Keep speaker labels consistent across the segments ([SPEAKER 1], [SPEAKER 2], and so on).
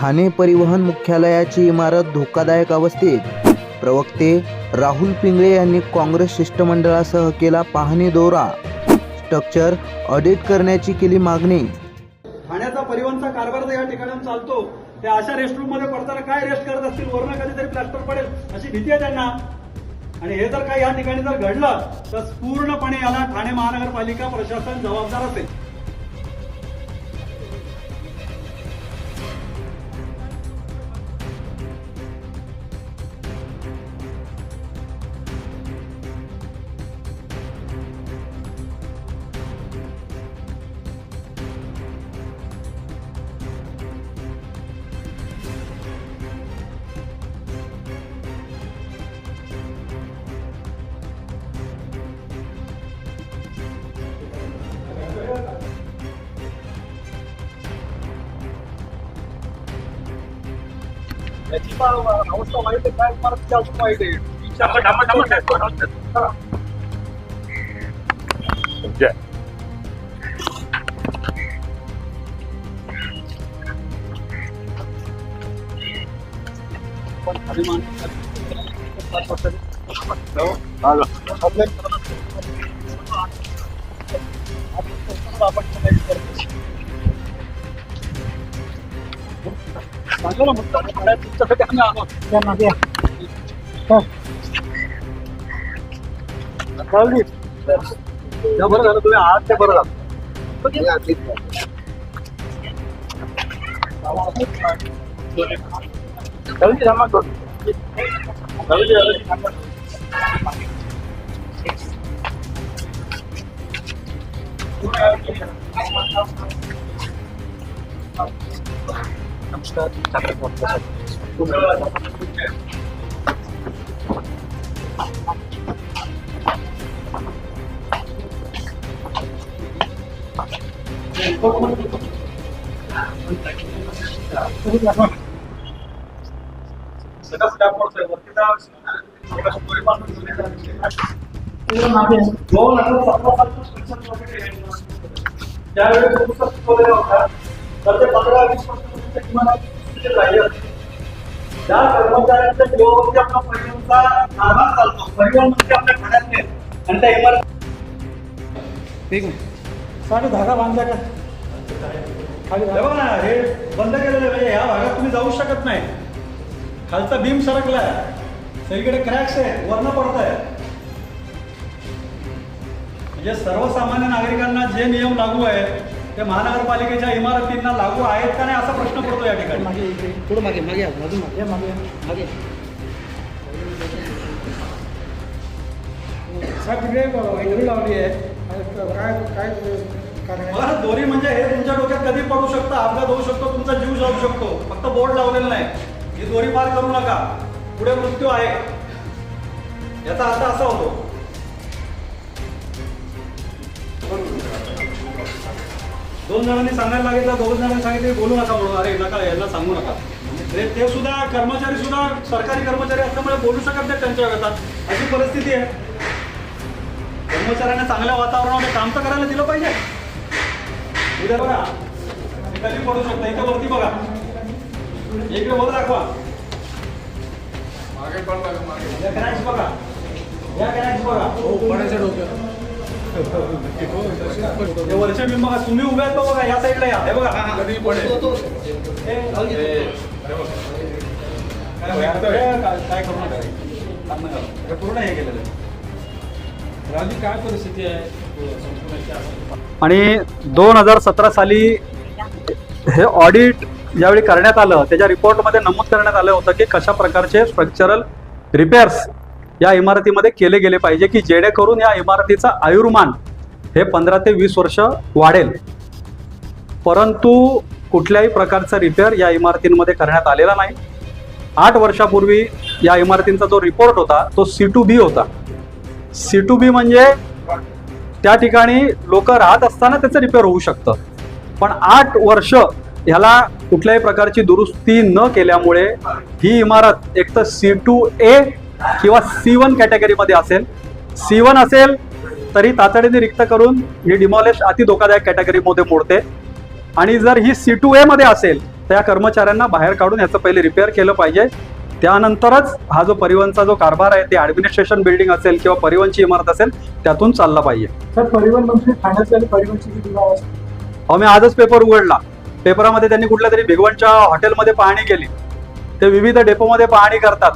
[SPEAKER 1] ठाणे परिवहन मुख्यालयाची इमारत धोकादायक अवस्थेत. प्रवक्ते राहुल पिंगळे यांनी काँग्रेस शिष्टमंडळासह केला पाहणी दौरा. स्ट्रक्चर ऑडिट करण्याची केली मागणी.
[SPEAKER 2] ठाण्याचा परिवहनचा कारभार या ठिकाणी चालतो त्या अशा रेस्टरूममध्ये पडताना काय रेस्ट करत असतील? वरनं कधीतरी प्लास्टर पडेल अशी भीती आहे त्यांना. आणि हे जर काही या ठिकाणी जर घडलं तर पूर्णपणे याला ठाणे महानगरपालिका प्रशासन जबाबदार असेल. याची अवस्था वाईट आहे काय इमारतीची अजून वाईट आहे पण खाली चांगलं म्हटलं बरं झालं तुम्ही आज ते बरं झालं कळली जमा करू कळली झालं सगळा स्टाफ आहे वरती त्या दोन हजार सतरा सालचं शिक्षण वगैरे आहे. त्यावेळेस पुस्तक शिकवलेला होता तर ते पंधरा वीस वर्षापर्यंत किमान राहिले. त्या कर्मचाऱ्यांच्या जीवावरती आपला कारभार चालतो परिवहन म्हणजे आपल्या ठाण्यातले आणि त्या इमारत
[SPEAKER 3] साडे धागा बांधला का? खाली
[SPEAKER 2] हे बघा ना हे बंद केलेलं आहे म्हणजे ह्या भागात तुम्ही जाऊ शकत नाही. खालचा भीम सरकलाय. सगळीकडे क्रॅक्स आहे वर्ण पडत आहे म्हणजे सर्वसामान्य नागरिकांना जे नियम लागू आहेत ते महानगरपालिकेच्या इमारतींना लागू आहेत का नाही असा प्रश्न पडतो या ठिकाणी.
[SPEAKER 3] थोडं मागे मागे मागे. मागे. साहेब तिकडे वैद्यरी लावली आहे. काय काय कारण
[SPEAKER 2] दोरी म्हणजे हे तुमच्या डोक्यात कधी पडू शकतं अपघात होऊ शकतो तुमचा जीव जाऊ शकतो. फक्त बोर्ड लावलेलं नाही. ही दोरी पार करू नका. पुढे मृत्यू आहे. याचा अर्थ असा होतो. दोन जणांनी सांगायला सांगितलं दोन जणांनी सांगितले बोलू नका म्हणून. अरे नका यांना सांगू नका. ते ते सुद्धा कर्मचारी सुद्धा सरकारी कर्मचारी असल्यामुळे बोलू शकत नाही त्यांच्या वेळात अशी परिस्थिती आहे. कर्मचाऱ्यांना चांगल्या वातावरणामध्ये काम तर करायला दिलं पाहिजे. उद्या बघा. कधी पडू शकता. इथे वरती बघा. इकडे वर दाखवा. या क्रॅक्स बघा. या क्रॅक्स बघा. हे वरचे बिंब बघा तुम्ही उभे आहेत तो बघा? या साईडला या. हे बघा. हे, काय काय- काय करू नका. हे पूर्ण हे केलेलं आहे.
[SPEAKER 3] राजू काय परिस्थिती आहे? संपूर्णाची असं?
[SPEAKER 2] आणि दोन हजार सतरा साली हे ऑडिट ज्यावेळी करण्यात आलं त्याच्या रिपोर्टमध्ये नमूद करण्यात आलं होतं की कशा प्रकारचे स्ट्रक्चरल रिपेअर्स या इमारतीमध्ये केले गेले पाहिजे की जेणेकरून या इमारतीचा आयुर्मान हे पंधरा ते वीस वर्ष वाढेल. परंतु कुठल्याही प्रकारचा रिपेअर या इमारतींमध्ये करण्यात आलेला नाही. आठ वर्षापूर्वी या इमारतींचा जो रिपोर्ट होता तो सी टू बी होता. सी टू बी म्हणजे त्या ठिकाणी लोक राहत असताना त्याचं रिपेअर होऊ शकतं. पण आठ वर्ष ह्याला कुठल्याही प्रकारची दुरुस्ती न केल्यामुळे ही इमारत एक तर सी टू ए किंवा सी वन कॅटेगरीमध्ये असेल. सी वन असेल तरी तातडीने रिक्त करून ही डिमॉलिश अति धोकादायक कॅटेगरीमध्ये मोडते. आणि जर ही सी टू ए मध्ये असेल तर या कर्मचाऱ्यांना बाहेर काढून याचं पहिले रिपेअर केलं पाहिजे. त्यानंतरच हा जो परिवहनचा जो कारभार आहे ते ॲडमिनिस्ट्रेशन बिल्डिंग असेल किंवा परिवहनची इमारत असेल त्यातून चालला पाहिजे.
[SPEAKER 3] सर परिवहन मंत्री आणि परिवहनची
[SPEAKER 2] मी आजच पेपर उघडला. पेपरामध्ये त्यांनी कुठल्या तरी भिगवणच्या हॉटेलमध्ये पाहणी केली. ते विविध डेपोमध्ये पाहणी करतात.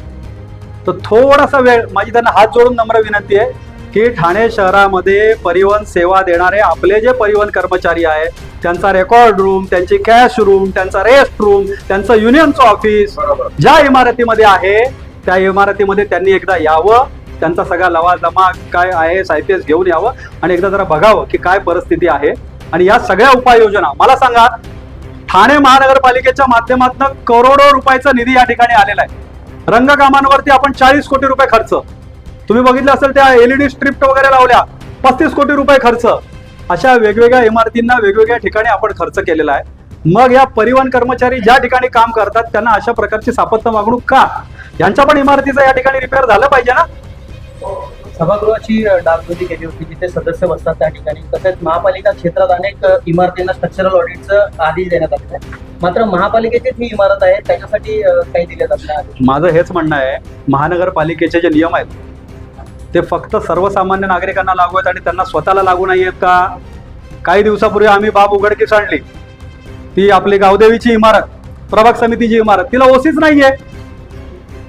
[SPEAKER 2] तर थोडासा वेळ माझी त्यांना हात जोडून नम्र विनंती आहे की ठाणे शहरामध्ये परिवहन सेवा देणारे आपले जे परिवहन कर्मचारी आहे त्यांचा रेकॉर्ड रूम त्यांची कॅश रूम त्यांचा रेस्ट रूम त्यांचं युनियनचं ऑफिस ज्या इमारतीमध्ये आहे त्या इमारतीमध्ये त्यांनी एकदा यावं त्यांचा सगळा लवाजमा काय एस आय पी एस घेऊन यावं आणि एकदा जरा बघावं की काय परिस्थिती आहे. आणि या सगळ्या उपाययोजना मला सांगा ठाणे महानगरपालिकेच्या माध्यमातून करोडो रुपयाचा निधी या ठिकाणी आलेला आहे. रंगकामांवरती आपण चाळीस कोटी रुपये खर्च. तुम्ही बघितलं असेल त्या एलईडी स्ट्रिप्ट वगैरे लावल्या पस्तीस कोटी रुपये खर्च. अशा वेगवेगळ्या इमारतींना वेगवेगळ्या ठिकाणी आपण खर्च केलेला आहे. मग या परिवहन कर्मचारी ज्या ठिकाणी काम करतात त्यांना अशा प्रकारची सापत्य वागणूक का? यांच्या पण इमारतीचं या ठिकाणी रिपेअर झालं पाहिजे ना?
[SPEAKER 4] सभागृहाची अ, डागडुजी केली होती जिथे सदस्य बसतात त्या ठिकाणी. तसेच महापालिका क्षेत्रात अनेक इमारतींना स्ट्रक्चरल ऑडिटचं आदेश देण्यात आले आहे. मात्र महापालिकेचीच ही इमारत आहे त्याच्यासाठी काही दिले जात नाही
[SPEAKER 2] माझं हेच म्हणणं आहे महानगरपालिकेचे जे नियम आहेत ते फक्त सर्वसामान्य नागरिकांना लागू आहेत आणि त्यांना स्वतःला लागू नाही आहेत का? काही दिवसापूर्वी आम्ही बाब उघडकीस आणली. ती आपली गावदेवीची इमारत प्रभाग समितीची इमारत तिला ओसीच नाहीये.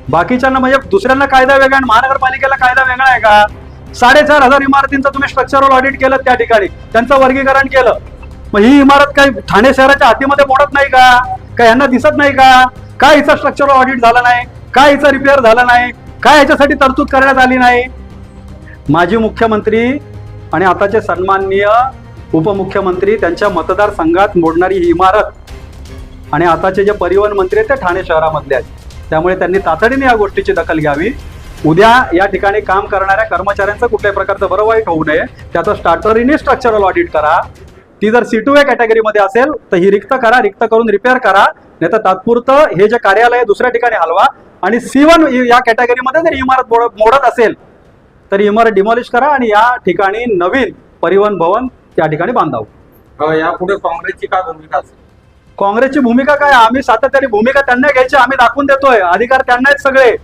[SPEAKER 2] बाकीच्यांना म्हणजे दुसऱ्यांना कायदा वेगळा आणि महानगरपालिकेला कायदा वेगळा आहे का? साडेचार हजार इमारतींचं तुम्ही स्ट्रक्चरल ऑडिट केलं त्या ठिकाणी. त्यांचं वर्गीकरण केलं. मग ही इमारत काही ठाणे शहराच्या हातीमध्ये मोडत नाही का? काय यांना दिसत नाही का? काय हिचं स्ट्रक्चरल ऑडिट झालं नाही? काय हिचं रिपेअर झालं नाही? काय याच्यासाठी तरतूद करण्यात आली नाही? माजी मुख्यमंत्री आणि आताचे सन्माननीय उपमुख्यमंत्री त्यांच्या मतदारसंघात मोडणारी ही इमारत आणि आताचे जे परिवहन मंत्री आहेत ते ठाणे शहरामधले आहेत. त्यामुळे त्यांनी तातडीने या गोष्टीची दखल घ्यावी. उद्या या ठिकाणी काम करणाऱ्या कर्मचाऱ्यांचं कुठल्याही प्रकारचं बरं वाईट होऊ नये. त्याचं स्टार्टरीने स्ट्रक्चरल ऑडिट करा. ती जर सी टू ए कॅटेगरीमध्ये असेल तर ही रिक्त करा रिक्त करून रिपेअर करा. नाही तर तात्पुरतं हे जे कार्यालय दुसऱ्या ठिकाणी हलवा. आणि सी वन या कॅटेगरीमध्ये जर इमारत मोडत असेल तर इमारत डिमॉलिश करा आणि या ठिकाणी नवीन परिवहन भवन त्या ठिकाणी बांधावं.
[SPEAKER 5] हो, यापुढे काँग्रेसची काय भूमिका असेल?
[SPEAKER 2] काँग्रेसची भूमिका काय? आम्ही सातत्याने भूमिका त्यांना घ्यायची आम्ही दाखवून देतोय. अधिकार त्यांना आहेत सगळे.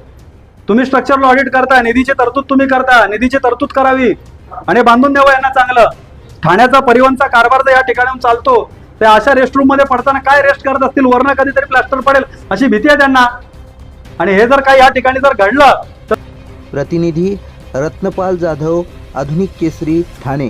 [SPEAKER 2] तुम्ही स्ट्रक्चरला ऑडिट करता निधीची तरतूद तुम्ही करता निधीची तरतूद करावी. आणि बांधून द्यावं यांना चांगलं. ठाण्याचा परिवहनचा कारभार जर या ठिकाणी चालतो तर अशा रेस्टरूममध्ये पडताना काय रेस्ट करत असतील? वरनं कधीतरी प्लास्टर पडेल अशी भीती आहे त्यांना. आणि हे जर काही या ठिकाणी जर घडलं तर
[SPEAKER 1] प्रतिनिधी रत्नपाल जाधव आधुनिक केसरी ठाणे.